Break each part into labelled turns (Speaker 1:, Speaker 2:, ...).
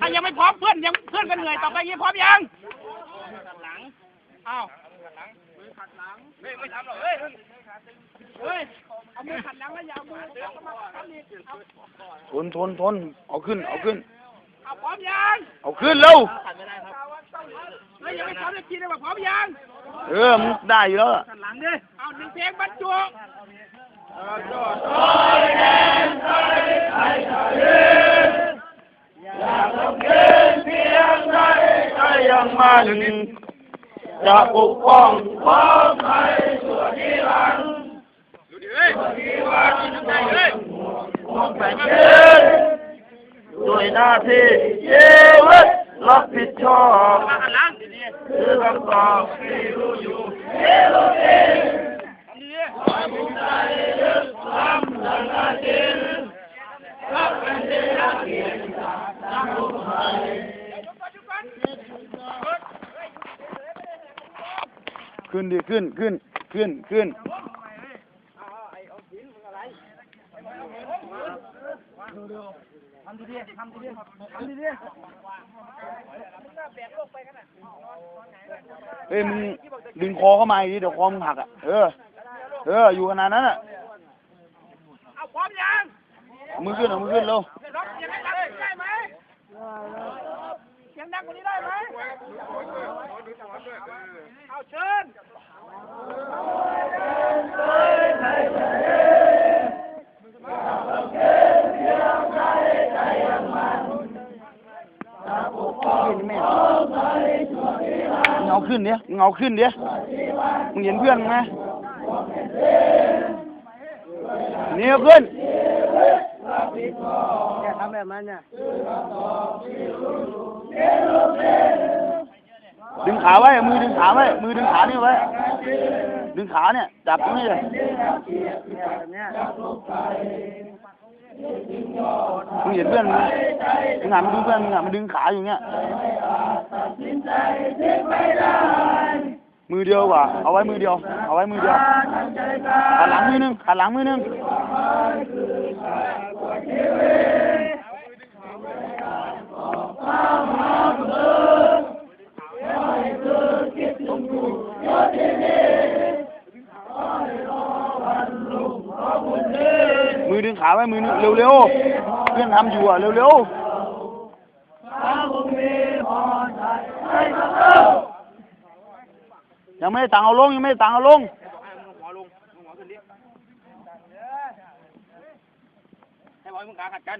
Speaker 1: ถ้ายังไม่พร้อมเพื่อนยังเพื่อนกันเหนื่อยต่อไปยังพร้อมยังอ้าวไม่ไม่ทำหรอกเฮ้ยเฮ้ยเอามือขัดหลังแล้วอย่าเอามือเข้ามาทำอีกเอา
Speaker 2: ทนทนทนเอาขึ้นเอาขึ้น
Speaker 1: เอาพร้อมยัง
Speaker 2: เอาขึ้นเร็ว
Speaker 1: เฮ้ยยังไม่พร้อมจะกินเลยบอกพร้อมยัง
Speaker 2: เออมึงได้อยู่แล้วอะ
Speaker 1: ขัดหลังดิเอาหนึ่งเพลงบรรจุ
Speaker 2: ใจ ยังมันจะปกป้องความไทย
Speaker 1: ดูดิเฮ้ยทำไงเฮ้ย
Speaker 2: แผ่นดินด้วยหน้าที่ชีวิตรับผิดชอบ
Speaker 1: มาขัดหลังดี
Speaker 2: คือคำตอบที่รู้อยู่
Speaker 1: ๆดีๆ
Speaker 2: ขึ้นดิขึ้นขึ้นขึ้นขึ้น
Speaker 1: ทำดีๆทำดีๆทำดี
Speaker 2: เฮ้ยมึงดึงคอเข้ามาดิเดี๋ยวคอมึงหักอะ เออ เออ อยู่ขนาดนั้นอะ
Speaker 1: เอาพร้อมยัง
Speaker 2: มือขึ้นเอามือขึ้นเร็ว
Speaker 1: ยังดังกว่านี้ได้ไหม เอาเชิญ
Speaker 2: มึงาขึ้นเดี๋ยวมึงาขึ้นเดี๋ยวมึงเห็นเพื่อนไหมนี่เอาขึ้น
Speaker 1: อย่าทำแบบนั้นเนี่ย
Speaker 2: ดึงขาไว้ มือดึงขาไว้ มือดึงขานี่ไว้ ดึงขาเนี่ย จับตรงนี้เลย
Speaker 1: แบบเนี้ย
Speaker 2: มึงเห็นเพื่อนมึงไหมมึงหันมาดูเพื่อนมึงอะมันดึงขาอยู่เงี้ย มือเดียวว่ะเอาไว้มือเดียว เอาไว้มือเดียวขันหลังมือหนึงขันหลังมือหนึง มือดึงขาไว้มือนึงเร็วๆเพื่อนทำอยู่อะเร็วๆยังไม่ได้ตังเอาลงยังไม่ได้ตังเอาลง
Speaker 1: หัวลงหัวขึ้นดิให้บอยมึงขาขัดกัน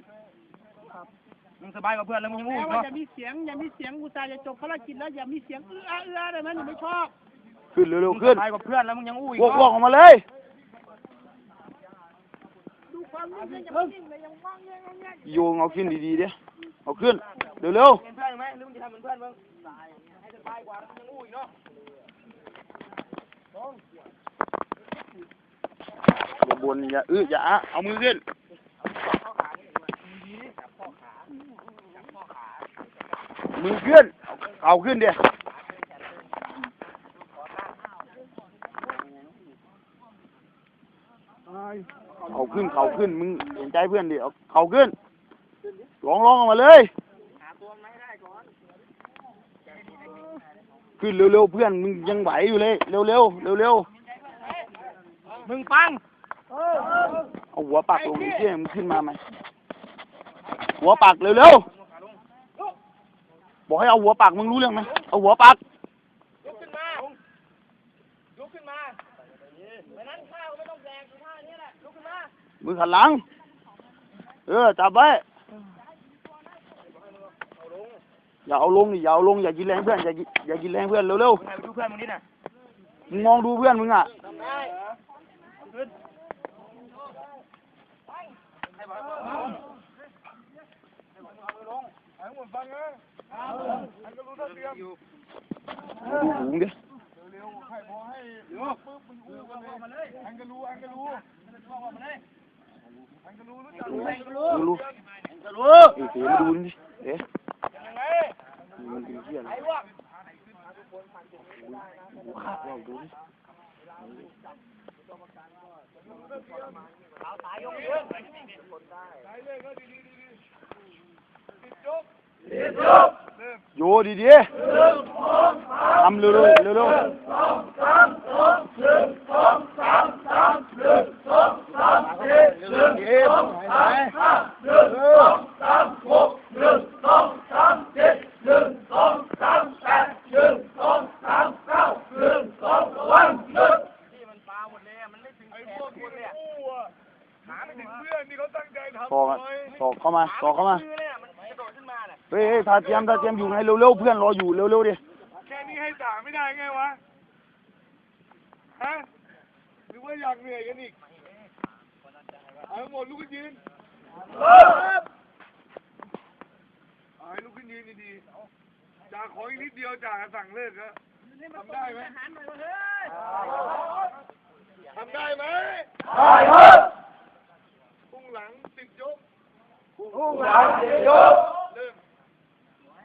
Speaker 1: มึงสบายกับเพื่อนแล้วมึงงูว่าอย่ามีเสียงอย่ามีเสียงกูตายจะจบภารกิจแล้วอย่ามีเสียงเอื้อเอื้อได้ไหมหนูไม่ชอบ
Speaker 2: ขึ้นเร็วๆขึ้น
Speaker 1: สบายกับเพื่อนแล้วมึงยังอู้อีก
Speaker 2: วกวกออกมาเลย
Speaker 1: ดูความนิ่งยังไม่นิ่งเลยยังว่างแง่งแง่
Speaker 2: โยงเอาขึ้นดีๆเด้เอาขึ้นเร็ว
Speaker 1: เป็นเพื่อนไหมหรือมึงจะทำเป็นเพื่อนมึงให้สบายกว่ามึงยังอู้อีกเนาะ
Speaker 2: ๆอย่าบนอย่าอื้ออย่าอะเอามือขึ้น มือขึ้น เอาขึ้นเด้เอาขึ้นเขาขึ้นมึงเห็นใจเพื่อนดิเอาเขาขึ้นร้องร้องออกมาเลยขึ้นเร็วๆเพื่อนมึงยังไหวอยู่เลย เร็วๆเร็วๆ
Speaker 1: มึงปัง
Speaker 2: เอาหัวปักลงดิเชี่ยมึงขึ้นมาไหมหัวปักเร็วๆ บอกให้เอาหัวปักมึงรู้เรื่องไหมเอาหัวปัก
Speaker 1: ลุกขึ้นมาลุกขึ้นมาไปนั้นข้าวไม่ต้องแดกอยู่ท่านี้แหละลุกขึ้นมา
Speaker 2: มือขันหลัง เออจับไว้อย่าเอาลงดิอย่าเอาลงอย่ากินแรงเพื่อนอย่ากินอย่ากินแรงเพื่อนเร็ว
Speaker 1: มึงไหนไปดูเพื่อนมึงนี่น่ะ
Speaker 2: ๆมึงมองดูเพื่อนมึงอะ
Speaker 1: ทำได้ขึ้นให้บอยลงให้บอยลงให้หมดฟังนะ สูงเรื่องอยู่
Speaker 2: ดูหูงดิ
Speaker 1: เร็วๆให้พอให้ปึ๊บมึงอู้กันเลยมาเลยอันรู้อันก็รู้บอกมาเลยอันก็รู้รู้จักอันก็รู้
Speaker 2: ดูรู้
Speaker 1: อันก็รู้
Speaker 2: เอ๋เอ๋มาดูนี่ดิเอ๊ะ
Speaker 1: ยังไง
Speaker 2: มันเป็นเหี้ยอะไร
Speaker 1: ไอ้วะ
Speaker 2: หูขาดเราดูดิ
Speaker 1: เอาสายยกยืนสายเลยก็ดีดีดีปิดจ
Speaker 2: โยดี ๆทำเร็วๆเร็วๆสอกอะสอกเข้ามาสอกเข้ามา ฮ้ยเฮ้ยทาเทียมทาเทียมอยู่ไงเร็วๆเพื่อนรออยู่เร็วๆดิ
Speaker 3: แค่นี้ให้จ่าไม่ได้ไงวะฮะหรือว่าอยากเหนื่อยกันอีกเอาให้หมดลุกขึ้นยืนเอาให้ลุกขึ้นยืนดีๆจ่าขออีกนิดเดียวจ่าสั่งเลิกแล้วทำได้ไหมทำได้ไหมได้ครับพุ่งหลังติดยกพุ่งหลังติดยก